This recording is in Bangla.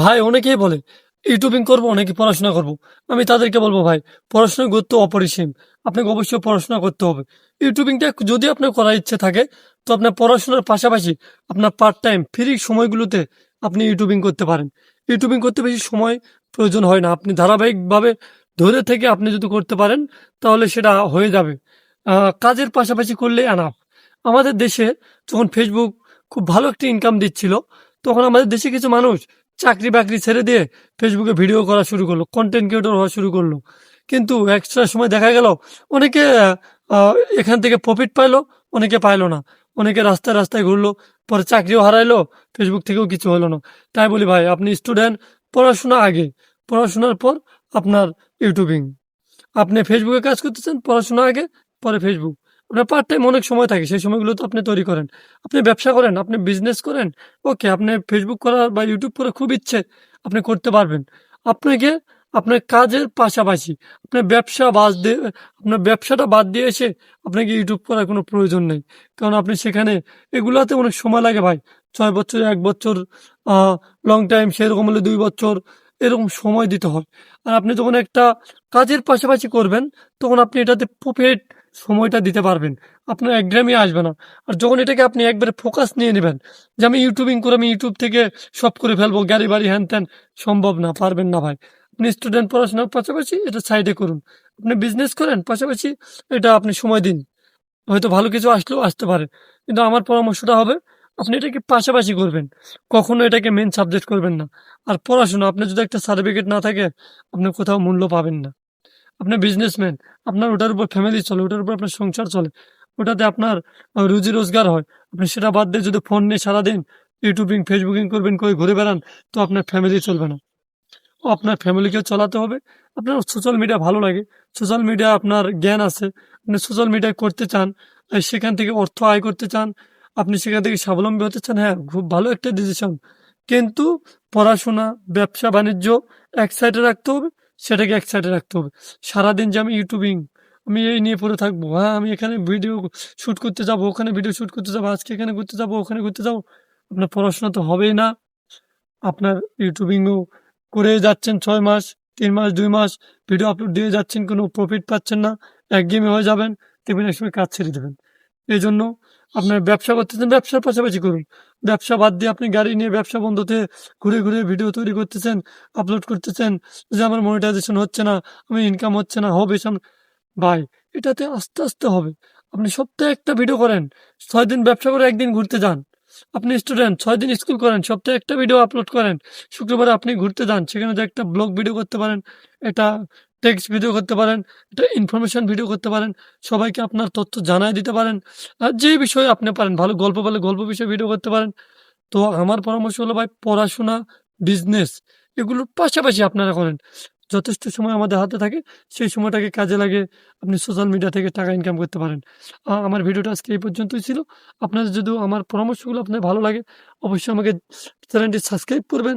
ভাই, অনেকেই বলে, ইউটিউবিং করব, অনেকে পড়াশোনা করব। আমি তাদেরকে বলব, ভাই, পড়াশোনার গুরুত্ব অপরিসীম। আপনাকে অবশ্যই পড়াশোনা করতে হবে। ইউটিউবিংটা যদি আপনার করার ইচ্ছে থাকে, তো আপনার পড়াশোনার পাশাপাশি আপনার পার্ট টাইম ফ্রি সময়গুলোতে আপনি ইউটিউবিং করতে পারেন। ইউটিউবিং করতে বেশি সময় প্রয়োজন হয় না। আপনি ধারাবাহিকভাবে ধরে থেকে আপনি যদি করতে পারেন, তাহলে সেটা হয়ে যাবে। কাজের পাশাপাশি করলেই আনাফ আমাদের দেশে যখন ফেসবুক খুব ভালো একটি ইনকাম দিচ্ছিল, তখন আমাদের দেশে কিছু মানুষ চাকরি বাকরি ছেড়ে দিয়ে ফেসবুকে ভিডিও করা শুরু করল কন্টেন্ট ক্রিয়েটর হওয়া শুরু করল। কিন্তু এক্সট্রা সময় দেখা গেল, অনেকে এখান থেকে প্রফিট পাইলো, অনেকে পাইলো না। অনেকে রাস্তায় রাস্তায় ঘুরলো, পরে চাকরিও হারাইলো ফেসবুক থেকেও কিছু হলো না। তাই বলি ভাই, আপনি স্টুডেন্ট পড়াশোনা আগে। পড়াশোনার পর আপনার ইউটিউবিং আপনি ফেসবুকে কাজ করতেছেন, পড়াশোনা আগে, পরে ফেসবুক আপনার পার্ট টাইম অনেক সময় থাকে, সেই সময়গুলো তো আপনি তৈরি করেন। আপনি ব্যবসা করেন, আপনি বিজনেস করেন ওকে আপনি ফেসবুক করার বা ইউটিউব করার খুব ইচ্ছে, আপনি করতে পারবেন। আপনাকে আপনার কাজের পাশাপাশি, আপনার ব্যবসা বাদ দিয়ে, আপনার ব্যবসাটা বাদ দিয়ে এসে আপনাকে ইউটিউব করার কোনো প্রয়োজন নেই। কারণ আপনি সেখানে, এগুলাতে অনেক সময় লাগে ভাই। ছয় বছর, এক বছর লং টাইম সেরকম হলে দুই বছর এরকম সময় দিতে হয় আর আপনি যখন একটা কাজের পাশাপাশি করবেন, তখন আপনি এটাতে প্রফিট সময়টা দিতে পারবেন। আপনার একঘেয়েমি আসবে না। আর যখন এটাকে আপনি একবারে ফোকাস নিয়ে নেবেন, যে আমি ইউটিউবিং করে আমি ইউটিউব থেকে সব করে ফেলব, গাড়ি বাড়ি হ্যান ত্যান, সম্ভব না, পারবেন না ভাই। আপনি স্টুডেন্ট পড়াশোনার পাশাপাশি এটা সাইডে করুন। আপনি বিজনেস করেন, পাশাপাশি এটা আপনি সময় দিন। হয়তো ভালো কিছু আসলেও আসতে পারে। কিন্তু আমার পরামর্শটা হবে আপনি এটাকে পাশাপাশি করবেন। কখনো এটাকে মেন সাবজেক্ট করবেন না। আর পড়াশোনা আপনার যদি একটা সার্টিফিকেট না থাকে, আপনি কোথাও মূল্য পাবেন না। আপনি বিজনেসম্যান আপনার ওটার উপর ফ্যামিলি চলে, ওটার উপর আপনার সংসার চলে, ওটাতে আপনার রুজি রোজগার হয়। আপনি সেটা বাদ দিয়ে যদি ফোন নিয়ে সারাদিন ইউটিউবিং ফেসবুকিং করবেন করে ঘুরে বেড়ান, তো আপনার ফ্যামিলি চলবে না। ও আপনার ফ্যামিলিকে চালাতে হবে। আপনার সোশ্যাল মিডিয়া ভালো লাগে। সোশ্যাল মিডিয়া আপনার জ্ঞান আছে। আপনি সোশ্যাল মিডিয়া করতে চান সেখান থেকে অর্থ আয় করতে চান আপনি সেখান থেকে স্বাবলম্বী হতে চান হ্যাঁ খুব ভালো একটা ডিসিশন কিন্তু পড়াশোনা, ব্যবসা, বাণিজ্য এক সাইডে রাখতে হবে, সেটাকে এক সাইডে রাখতে হবে। সারাদিন যে আমি ইউটিউবিং আমি এই নিয়ে পড়ে থাকব হ্যাঁ আমি এখানে ভিডিও শ্যুট করতে যাব, ওখানে ভিডিও শ্যুট করতে যাব, আজকে এখানে ঘুরতে যাব, ওখানে ঘুরতে যাব, আপনার পড়াশোনা তো হবেই না। আপনার ইউটিউবিংও করে যাচ্ছেন ছয় মাস, তিন মাস, দুই মাস ভিডিও আপলোড দিয়ে যাচ্ছেন, কোনো প্রফিট পাচ্ছেন না একঘেয়েমি হয়ে যাবেন, দেখবেন একসময় কাজ ছেড়ে দেবেন। এই জন্য আপনার ব্যবসা করতেছেন ব্যবসার পাশাপাশি করুন। ব্যবসা বাদ দিয়ে আপনি গাড়ি নিয়ে ব্যবসা বন্ধতে ঘুরে ঘুরে ভিডিও তৈরি করতেছেন আপলোড করতেছেন, যে আমার মনিটাইজেশন হচ্ছে না, আমি ইনকাম হচ্ছে না, হবে সামনে ভাই, এটাতে আস্তে আস্তে হবে। আপনি সপ্তাহে একটা ভিডিও করেন, ছয় দিন ব্যবসা করে একদিন ঘুরতে যান। আপনি স্টুডেন্ট ছয় দিন স্কুল করেন, সপ্তাহে একটা ভিডিও আপলোড করেন, শুক্রবারে আপনি ঘুরতে যান, সেখানে যে একটা ব্লগ ভিডিও করতে পারেন এটা টেক্সট ভিডিও করতে পারেন এটা ইনফরমেশন ভিডিও করতে পারেন, সবাইকে আপনার তথ্য জানায় দিতে পারেন, আর যে বিষয়ে আপনি পারেন, ভালো গল্প বলে গল্প বিষয়ে ভিডিও করতে পারেন। তো আমার পরামর্শ হলো ভাই, পড়াশোনা বিজনেস এগুলোর পাশাপাশি আপনারা করেন। যথেষ্ট সময় আমাদের হাতে থাকে, সেই সময়টাকে কাজে লাগে আপনি সোশ্যাল মিডিয়া থেকে টাকা ইনকাম করতে পারেন। আমার ভিডিওটা আজকে এই পর্যন্তই ছিল। আপনাদের যদি আমার পরামর্শগুলো আপনার ভালো লাগে, অবশ্যই আমাকে চ্যানেলটি সাবস্ক্রাইব করবেন।